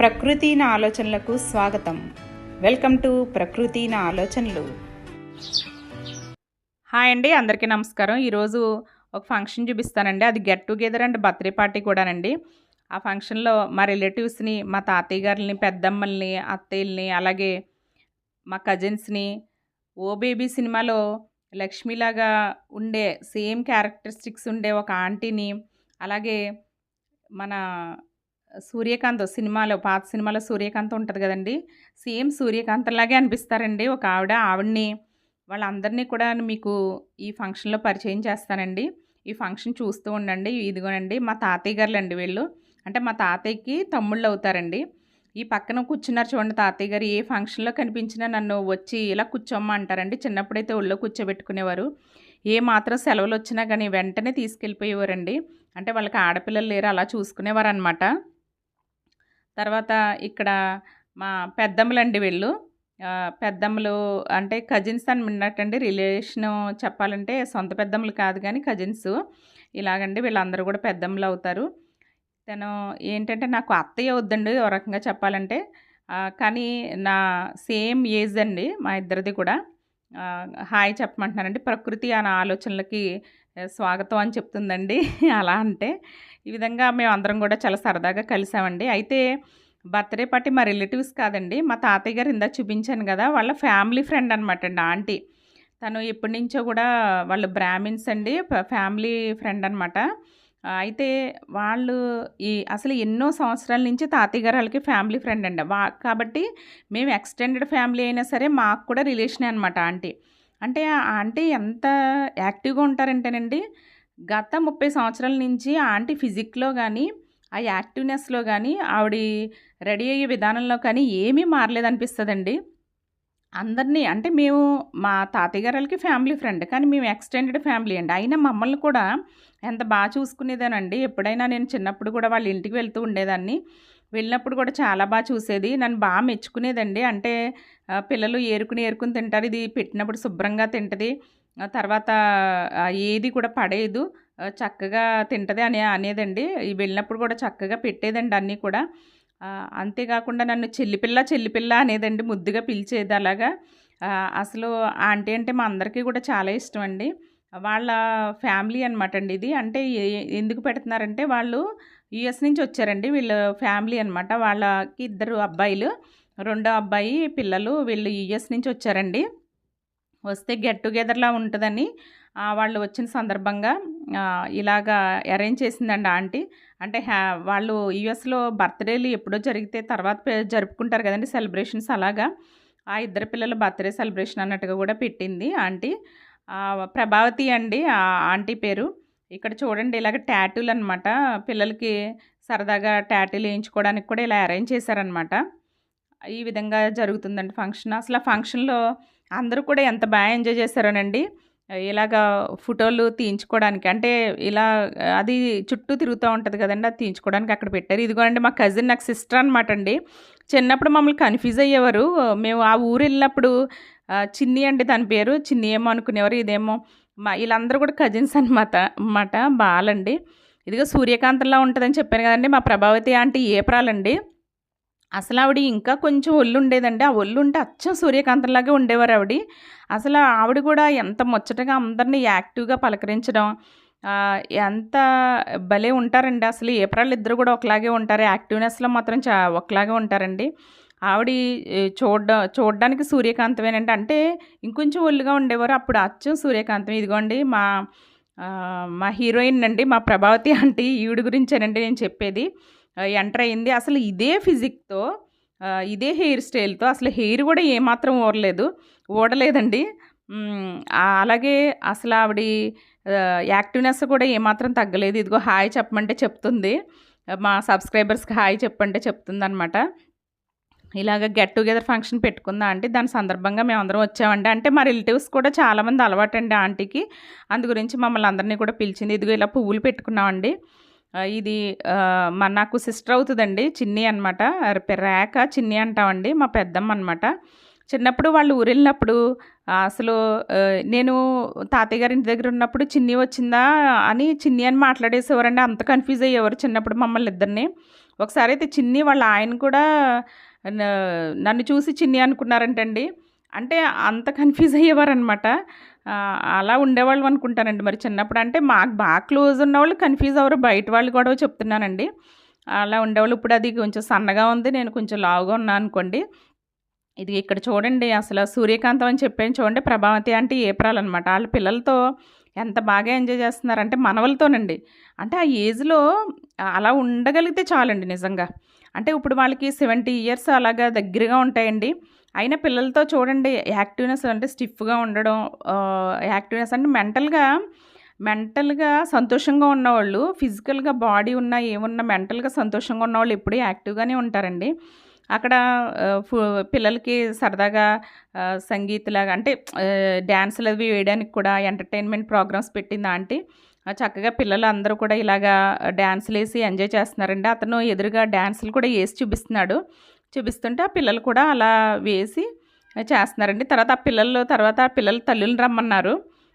ప్రకృతి నా ఆలోచనలకు స్వాగతం. వెల్కమ్ టు ప్రకృతి నా ఆలోచనలు. హాయ్ అండి అందరికీ నమస్కారం. ఈరోజు ఒక ఫంక్షన్ చూపిస్తానండి. అది get together and birthday party కూడానండి. ఆ ఫంక్షన్లో మా రిలేటివ్స్ని మా తాతయ్య గారిని పెద్దమ్మల్ని అత్తయ్యల్ని అలాగే మా కజిన్స్ని ఓ బేబీ సినిమాలో లక్ష్మిలాగా ఉండే సేమ్ క్యారెక్టరిస్టిక్స్ ఉండే ఒక ఆంటీని అలాగే మన సూర్యకాంత్ సినిమాలో పాత సినిమాలో సూర్యకాంత్ ఉంటుంది కదండి. సేమ్ సూర్యకాంత్లాగే అనిపిస్తారండి. ఒక ఆవిడ ఆవిడ్ని వాళ్ళందరినీ కూడా మీకు ఈ ఫంక్షన్లో పరిచయం చేస్తానండి. ఈ ఫంక్షన్ చూస్తూ ఉండండి. ఇదిగోనండి మా తాతయ్య గారులు అండి వీళ్ళు. అంటే మా తాతయ్యకి తమ్ముళ్ళు అవుతారండి. ఈ పక్కన కూర్చున్నారు చూడండి తాతయ్య గారు. ఏ ఫంక్షన్లో కనిపించినా నన్ను వచ్చి ఇలా కూర్చోమ్మ అంటారండి. చిన్నప్పుడైతే ఒళ్ళో కూర్చోబెట్టుకునేవారు. ఏ మాత్రం సెలవులు వచ్చినా కానీ వెంటనే తీసుకెళ్ళిపోయేవారండి. అంటే వాళ్ళకి ఆడపిల్లలు లేరు అలా చూసుకునేవారు అనమాట తర్వాత ఇక్కడ మా పెద్దమ్మలండి వీళ్ళు. పెద్దమ్మలు అంటే కజిన్స్ అని విన్నట్టండి రిలేషన్ చెప్పాలంటే సొంత పెద్దమ్మలు కాదు కానీ కజిన్స్. ఇలాగండి వీళ్ళందరూ కూడా పెద్దమ్మలు అవుతారు. తను ఏంటంటే నాకు అత్తయ్య వద్దండి ఓ రకంగా చెప్పాలంటే. కానీ నా సేమ్ ఏజ్ అండి మా ఇద్దరిది కూడా. హాయ్ చెప్పమంటున్నానండి ప్రకృతి అనే ఆలోచనలకి స్వాగతం అని చెప్తుందండి. అలా అంటే ఈ విధంగా మేము అందరం కూడా చాలా సరదాగా కలిసామండి. అయితే బర్త్డే పార్టీ మా రిలేటివ్స్ కాదండి మా తాతయ్య గారు ఇందా చూపించాను కదా వాళ్ళ ఫ్యామిలీ ఫ్రెండ్ అనమాట అండి ఆంటీ. తను ఎప్పటి నుంచో కూడా వాళ్ళు బ్రాహ్మిన్స్ అండి ఫ్యామిలీ ఫ్రెండ్ అనమాట అయితే వాళ్ళు ఈ అసలు ఎన్నో సంవత్సరాల నుంచి తాతయ్య గారు వాళ్ళకి ఫ్యామిలీ ఫ్రెండ్ అండి. వా కాబట్టి మేము ఎక్స్టెండెడ్ ఫ్యామిలీ అయినా సరే మాకు కూడా రిలేషనే అనమాట ఆంటీ. అంటే ఆ ఆంటీ ఎంత యాక్టివ్గా ఉంటారంటేనండి గత ముప్పై సంవత్సరాల నుంచి ఆ ఆంటీ ఫిజిక్లో కానీ ఆ యాక్టివ్నెస్లో కానీ ఆవిడ రెడీ అయ్యే విధానంలో కానీ ఏమీ మారలేదనిపిస్తుందండి. అందరినీ అంటే మేము మా తాతయ్య గారికి ఫ్యామిలీ ఫ్రెండ్ కానీ మేము ఎక్స్టెండెడ్ ఫ్యామిలీ అండి. అయినా మమ్మల్ని కూడా ఎంత బాగా చూసుకునేదానండి. ఎప్పుడైనా నేను చిన్నప్పుడు కూడా వాళ్ళ ఇంటికి వెళ్తూ ఉండేదాన్ని. వెళ్ళినప్పుడు కూడా చాలా బాగా చూసేది. నన్ను బాగా మెచ్చుకునేదండి. అంటే పిల్లలు ఏరుకుని ఏరుకుని తింటారు. ఇది పెట్టినప్పుడు శుభ్రంగా తింటది. తర్వాత ఏది కూడా పడేయదు. చక్కగా తింటది అని అనేదండి. వెళ్ళినప్పుడు కూడా చక్కగా పెట్టేదండి అన్నీ కూడా. అంతేకాకుండా నన్ను చెల్లిపిల్ల చెల్లిపిల్ల అనేదండి. ముద్దుగా పిలిచేది అలాగా. అసలు ఆంటీ అంటే మా అందరికీ కూడా చాలా ఇష్టం అండి. వాళ్ళ ఫ్యామిలీ అనమాట అండి ఇది. అంటే ఏ- ఎందుకు పెడుతున్నారంటే వాళ్ళు యుఎస్ నుంచి వచ్చారండి వీళ్ళ ఫ్యామిలీ అనమాట వాళ్ళకి ఇద్దరు అబ్బాయిలు రెండో అబ్బాయి పిల్లలు వీళ్ళు యుఎస్ నుంచి వచ్చారండి. వస్తే గెట్ టుగెదర్లా ఉంటుందని వాళ్ళు వచ్చిన సందర్భంగా ఇలాగా అరేంజ్ చేసిందండి ఆంటీ. అంటే హ్యా వాళ్ళు యుఎస్లో బర్త్డేలు ఎప్పుడో జరిగితే తర్వాత జరుపుకుంటారు కదండి సెలబ్రేషన్స్ అలాగా. ఆ ఇద్దరు పిల్లల బర్త్డే సెలబ్రేషన్ అన్నట్టుగా కూడా పెట్టింది ఆంటీ. ప్రభావతి అండి ఆ ఆంటీ పేరు. ఇక్కడ చూడండి ఇలాగ ట్యాటూలు అనమాట పిల్లలకి సరదాగా ట్యాటూలు వేయించుకోవడానికి కూడా ఇలా అరేంజ్ చేశారనమాట ఈ విధంగా జరుగుతుందండి ఫంక్షన్. అసలు ఆ ఫంక్షన్లో అందరూ కూడా ఎంత బాగా ఎంజాయ్ చేశారోనండి. ఇలాగా ఫోటోలు తీయించుకోవడానికి. అంటే ఇలా అది చుట్టూ తిరుగుతూ ఉంటుంది కదండి అది తీయించుకోవడానికి అక్కడ పెట్టారు. ఇదిగోనండి మా కజిన్ నాకు సిస్టర్ అనమాట అండి చిన్నప్పుడు మమ్మల్ని కన్ఫ్యూజ్ అయ్యేవారు. మేము ఆ ఊరు వెళ్ళినప్పుడు చిన్ని అండి దాని పేరు. చిన్ని ఏమో అనుకునేవారు. ఇదేమో మా వీళ్ళందరూ కూడా కజిన్స్ అనమాట అన్నమాట. బాలండి. ఇదిగో సూర్యకాంతంలా ఉంటుందని చెప్పాను కదండి. మా ప్రభావతి ఆంటీ ఏప్రాలండి. అసలు ఆవిడ ఇంకా కొంచెం ఒళ్ళు ఉండేదండి. ఆ ఒళ్ళు ఉంటే అచ్చం సూర్యకాంతంలాగే ఉండేవారు ఆవిడ. అసలు ఆవిడ కూడా ఎంత ముచ్చటగా అందరినీ యాక్టివ్గా పలకరించడం ఎంత భలే ఉంటారండి. అసలు ఏప్రాలు ఇద్దరు కూడా ఒకలాగే ఉంటారు. యాక్టివ్నెస్లో మాత్రం చా ఒకలాగే ఉంటారండి. ఆవిడ చూడ చూడడానికి సూర్యకాంతమేనండి అంటే ఇంకొంచెం ఒళ్ళుగా ఉండేవారు. అప్పుడు అచ్చం సూర్యకాంతం. ఇదిగోండి మా మా హీరోయిన్ అండి మా ప్రభావతి అంటే ఈవిడ గురించేనండి నేను చెప్పేది. ఎంటర్ అయింది అసలు ఇదే ఫిజిక్తో ఇదే హెయిర్ స్టైల్తో అసలు హెయిర్ కూడా ఏమాత్రం ఊరలేదు. ఊడలేదండి. అలాగే అసలు ఆవిడ యాక్టివ్నెస్ కూడా ఏమాత్రం తగ్గలేదు. ఇదిగో హాయ్ చెప్పమంటే చెప్తుంది. మా సబ్స్క్రైబర్స్కి హాయ్ చెప్పంటే చెప్తుంది అనమాట ఇలాగ గెట్ టుగెదర్ ఫంక్షన్ పెట్టుకుందా అంటే దాని సందర్భంగా మేము అందరం వచ్చామండి. అంటే మా రిలేటివ్స్ కూడా చాలామంది అలవాటండి ఆంటీకి. అందు గురించి మమ్మల్ని అందరినీ కూడా పిలిచింది ఇదిగో ఇలా పువ్వులు పెట్టుకున్నామండి. ఇది మా నాకు సిస్టర్ అవుతుందండి చిన్ని అనమాట రేఖ చిన్ని అంటామండి మా పెద్దమ్మ అనమాట చిన్నప్పుడు వాళ్ళు ఊరు వెళ్ళినప్పుడు అసలు నేను తాతయ్య గారి ఇంటి దగ్గర ఉన్నప్పుడు చిన్ని వచ్చిందా అని చిన్ని అని మాట్లాడేసేవారండి. అంత కన్ఫ్యూజ్ అయ్యేవారు చిన్నప్పుడు మమ్మల్ని ఇద్దరిని. ఒకసారి అయితే చిన్ని వాళ్ళ ఆయన కూడా నన్ను చూసి చిన్ని అనుకున్నారంటండి. అంటే అంత కన్ఫ్యూజ్ అయ్యేవారనమాట అలా ఉండేవాళ్ళు అనుకుంటానండి మరి చిన్నప్పుడు. అంటే మాకు బాగా క్లోజ్ ఉన్నవాళ్ళు కన్ఫ్యూజ్ అవ్వరు. బయట వాళ్ళు కూడా చెప్తున్నానండి. అలా ఉండేవాళ్ళు. ఇప్పుడు అది కొంచెం సన్నగా ఉంది. నేను కొంచెం లావుగా ఉన్నాను అనుకోండి. ఇది ఇక్కడ చూడండి. అసలు సూర్యకాంతం అని చెప్పాను చూడండి. ప్రభావతి అంటే ఏప్రాల్ అనమాట వాళ్ళ పిల్లలతో ఎంత బాగా ఎంజాయ్ చేస్తున్నారంటే మనవలతోనండి. అంటే ఆ ఏజ్లో అలా ఉండగలిగితే చాలండి నిజంగా. అంటే ఇప్పుడు వాళ్ళకి సెవెంటీ ఇయర్స్ అలాగా దగ్గరగా ఉంటాయండి. అయినా పిల్లలతో చూడండి యాక్టివ్నెస్ అంటే స్టిఫ్గా ఉండడం యాక్టివ్నెస్ అంటే మెంటల్గా మెంటల్గా సంతోషంగా ఉన్నవాళ్ళు ఫిజికల్గా బాడీ ఉన్న ఏమున్నా మెంటల్గా సంతోషంగా ఉన్నవాళ్ళు ఎప్పుడూ యాక్టివ్గానే ఉంటారండి. అక్కడ పిల్లలకి సరదాగా సంగీత్లాగా అంటే డ్యాన్సులు అవి వేయడానికి కూడా ఎంటర్టైన్మెంట్ ప్రోగ్రామ్స్ పెట్టింది ఆంటీ. చక్కగా పిల్లలు అందరూ కూడా ఇలాగా డ్యాన్సులు వేసి ఎంజాయ్ చేస్తున్నారండి. అతను ఎదురుగా డ్యాన్సులు కూడా వేసి చూపిస్తున్నాడు. చూపిస్తుంటే ఆ పిల్లలు కూడా అలా వేసి చేస్తున్నారండి. తర్వాత ఆ పిల్లలు తర్వాత ఆ పిల్లల తల్లులు రమ్మన్నారు.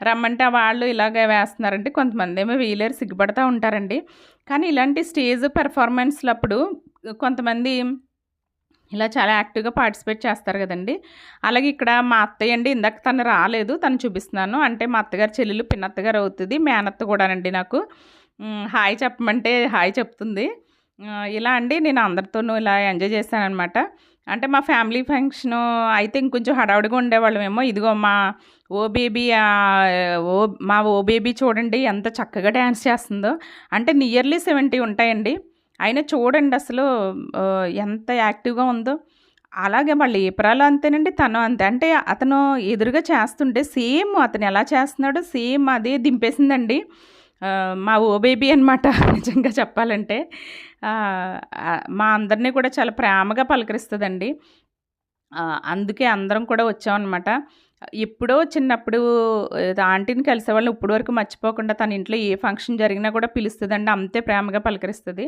రమ్మంటే వాళ్ళు ఇలాగే వేస్తున్నారండి కొంతమంది ఏమో వీలేరు సిగ్గుపడతా ఉంటారండి. కానీ ఇలాంటి స్టేజ్ పెర్ఫార్మెన్స్లప్పుడు కొంతమంది ఇలా చాలా యాక్టివ్గా పార్టిసిపేట్ చేస్తారు కదండి. అలాగే ఇక్కడ మా అత్తయ్య అండి ఇందాక తను రాలేదు తను చూపిస్తున్నాను. అంటే మా అత్తగారు చెల్లెలు పిన్నత్తగారు అవుతుంది మేనత్త కూడానండి నాకు. హాయ్ చెప్పమంటే హాయ్ చెప్తుంది. ఇలా అండి నేను అందరితోనూ ఇలా ఎంజాయ్ చేశానమాట అంటే మా ఫ్యామిలీ ఫంక్షన్ అయితే ఇంకొంచెం హడావుడిగా ఉండేవాళ్ళమేమో ఇదిగో మా ఓ బేబీ ఓ మా ఓ బేబీ చూడండి ఎంత చక్కగా డ్యాన్స్ చేస్తుందో. అంటే నియర్లీ సెవెంటీ ఉంటాయండి. అయినా చూడండి అసలు ఎంత యాక్టివ్గా ఉందో. అలాగే వాళ్ళ ఏప్రాలు అంతేనండి తను అంతే. అంటే అతను ఎదురుగా చేస్తుంటే సేమ్ అతను ఎలా చేస్తున్నాడో సేమ్ అదే దింపేసిందండి. మా ఓ బేబీ అనమాట నిజంగా చెప్పాలంటే. మా అందరినీ కూడా చాలా ప్రేమగా పలకరిస్తుందండి. అందుకే అందరం కూడా వచ్చామన్నమాట. ఎప్పుడో చిన్నప్పుడు ఆంటీని కలిసే వాళ్ళు ఇప్పుడు వరకు మర్చిపోకుండా తన ఇంట్లో ఏ ఫంక్షన్ జరిగినా కూడా పిలుస్తుందండి. అంతే ప్రేమగా పలకరిస్తుంది.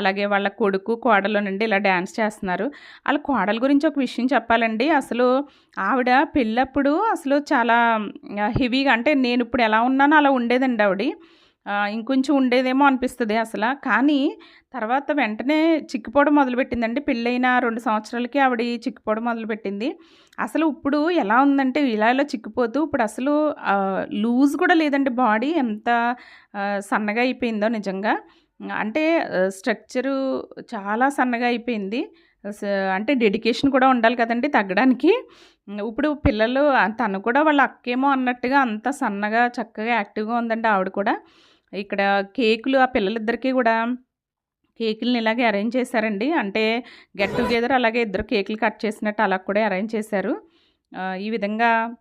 అలాగే వాళ్ళ కొడుకు కోడలు నుండి ఇలా డ్యాన్స్ చేస్తున్నారు. వాళ్ళ కోడల గురించి ఒక విషయం చెప్పాలండి. అసలు ఆవిడ పెళ్ళప్పుడు అసలు చాలా హెవీగా అంటే నేను ఇప్పుడు ఎలా ఉన్నానో అలా ఉండేదండి ఆవిడ. ఇంకొంచెం ఉండేదేమో అనిపిస్తుంది అసలు. కానీ తర్వాత వెంటనే చిక్కిపోవడం మొదలుపెట్టిందండి. పెళ్ళైన రెండు సంవత్సరాలకి ఆవిడ చిక్కిపోవడం మొదలుపెట్టింది. అసలు ఇప్పుడు ఎలా ఉందంటే ఇలా ఇలా చిక్కిపోతూ ఇప్పుడు అసలు లూజ్ కూడా లేదండి బాడీ. ఎంత సన్నగా అయిపోయిందో నిజంగా. అంటే స్ట్రక్చరు చాలా సన్నగా అయిపోయింది. అంటే డెడికేషన్ కూడా ఉండాలి కదండి తగ్గడానికి. ఇప్పుడు పిల్లలు తను కూడా వాళ్ళ అక్కేమో అన్నట్టుగా అంత సన్నగా చక్కగా యాక్టివ్గా ఉందండి ఆవిడ కూడా. ఇక్కడ కేకులు ఆ పిల్లలిద్దరికీ కూడా కేకులని ఇలాగే అరేంజ్ చేశారండి. అంటే గెట్ టుగెదర్ అలాగే ఇద్దరు కేకులు కట్ చేసినట్టు అలా కూడా అరేంజ్ చేశారు. ఈ విధంగా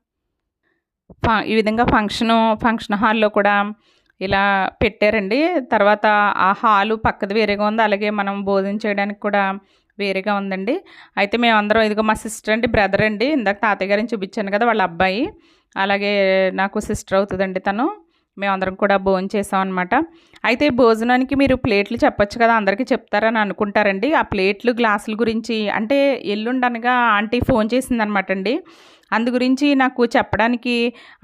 ఫ- ఈ విధంగా ఫంక్షను ఫంక్షన్ హాల్లో కూడా ఇలా పెట్టారండి. తర్వాత ఆ హాలు పక్కది వేరేగా ఉంది. అలాగే మనం భోజనం చేయడానికి కూడా వేరేగా ఉందండి. అయితే మేమందరం ఇదిగో మా సిస్టర్ అండి బ్రదర్ అండి. ఇందాక తాతయ్య గారిని చూపించాను కదా వాళ్ళ అబ్బాయి. అలాగే నాకు సిస్టర్ అవుతుందండి తను. మేమందరం కూడా భోజనం చేసాం అనమాట అయితే భోజనానికి మీరు ప్లేట్లు చెప్పొచ్చు కదా అందరికీ చెప్తారని అనుకుంటారండి. ఆ ప్లేట్లు గ్లాసుల గురించి అంటే ఎల్లుండనగా ఆంటీ ఫోన్ చేసిందనమాట అండి. అందు గురించి నాకు చెప్పడానికి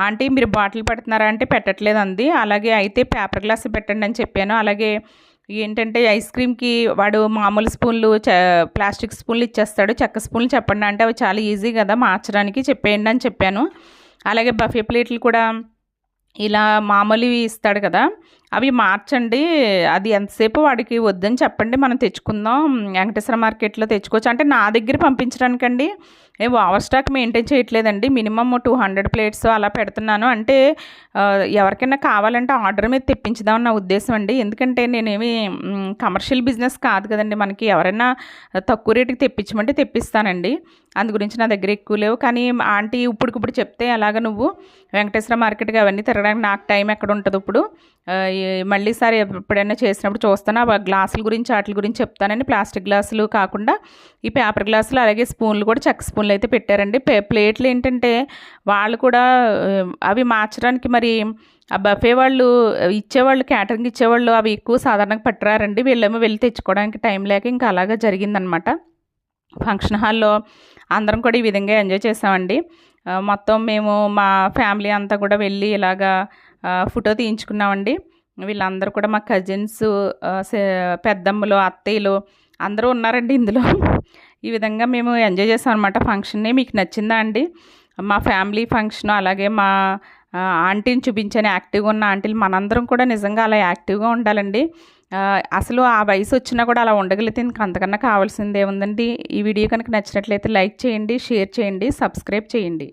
ఆంటీ మీరు బాటిల్ పెడుతున్నారా? అంటే పెట్టట్లేదు అంది అలాగే అయితే పేపర్ గ్లాస్ పెట్టండి అని చెప్పాను. అలాగే ఏంటంటే ఐస్ క్రీమ్కి వాడు మామూలు స్పూన్లు ప్లాస్టిక్ స్పూన్లు ఇచ్చేస్తాడు. చెక్క స్పూన్లు చెప్పండి అంటే అవి చాలా ఈజీ కదా మార్చడానికి చెప్పేయండి అని చెప్పాను. అలాగే బఫే ప్లేట్లు కూడా ఇలా మామూలువి ఇస్తాడు కదా. అవి మార్చండి. అది ఎంతసేపు వాడికి వద్దని చెప్పండి. మనం తెచ్చుకుందాం. వెంకటేశ్వర మార్కెట్లో తెచ్చుకోవచ్చు. అంటే నా దగ్గర పంపించడానికండి. ఏ ఓవర్ స్టాక్ మెయింటైన్ చేయట్లేదండి. మినిమమ్ టూ హండ్రెడ్ ప్లేట్స్ అలా పెడుతున్నాను. అంటే ఎవరికైనా కావాలంటే ఆర్డర్ మీద తెప్పించుదాం నా ఉద్దేశం అండి. ఎందుకంటే నేనేమి కమర్షియల్ బిజినెస్ కాదు కదండి. మనకి ఎవరైనా తక్కువ రేటుకి తెప్పించమంటే తెప్పిస్తానండి. అందు గురించి నా దగ్గర ఎక్కువ లేవు. కానీ ఆంటీ ఇప్పుడుకిప్పుడు చెప్తే అలాగ నువ్వు వెంకటేశ్వర మార్కెట్కి అవన్నీ తిరగడానికి నాకు టైం ఎక్కడ ఉంటుంది ఇప్పుడు? మళ్ళీ సారి ఎప్పుడైనా చేసినప్పుడు చూస్తాను. ఆ గ్లాసుల గురించి వాటి గురించి చెప్తానండి. ప్లాస్టిక్ గ్లాసులు కాకుండా ఈ పేపర్ గ్లాసులు అలాగే స్పూన్లు కూడా చెక్క స్పూన్లు అయితే పెట్టారండి. పే ప్లేట్లు ఏంటంటే వాళ్ళు కూడా అవి మార్చడానికి మరి ఆ బఫే వాళ్ళు ఇచ్చేవాళ్ళు క్యాటరింగ్ ఇచ్చేవాళ్ళు అవి ఎక్కువ సాధారణంగా పట్టరారండి. వీళ్ళేమో వెళ్ళి తెచ్చుకోవడానికి టైం లేక ఇంకా అలాగా జరిగిందనమాట. ఫంక్షన్ హాల్లో అందరం కూడా ఈ విధంగా ఎంజాయ్ చేసామండి. మొత్తం మేము మా ఫ్యామిలీ అంతా కూడా వెళ్ళి ఇలాగా ఫోటో తీయించుకున్నామండి. వీళ్ళందరూ కూడా మా కజిన్స్ పెద్దమ్మలు అత్తయ్యలు అందరూ ఉన్నారండి ఇందులో. ఈ విధంగా మేము ఎంజాయ్ చేసాం అనమాట ఫంక్షన్ని మీకు నచ్చిందా అండి? మా ఫ్యామిలీ ఫంక్షన్ అలాగే మా ఆంటీని చూపించాను యాక్టివ్గా ఉన్న ఆంటీలు మనందరం కూడా నిజంగా అలా యాక్టివ్గా ఉండాలండి. అసలు ఆ వయసు వచ్చినా కూడా అలా ఉండగలిగితే ఇంకా అంతకన్నా కావాల్సిందే ఉందండి. ఈ వీడియో కనుక నచ్చినట్లయితే లైక్ చేయండి షేర్ చేయండి సబ్స్క్రైబ్ చేయండి.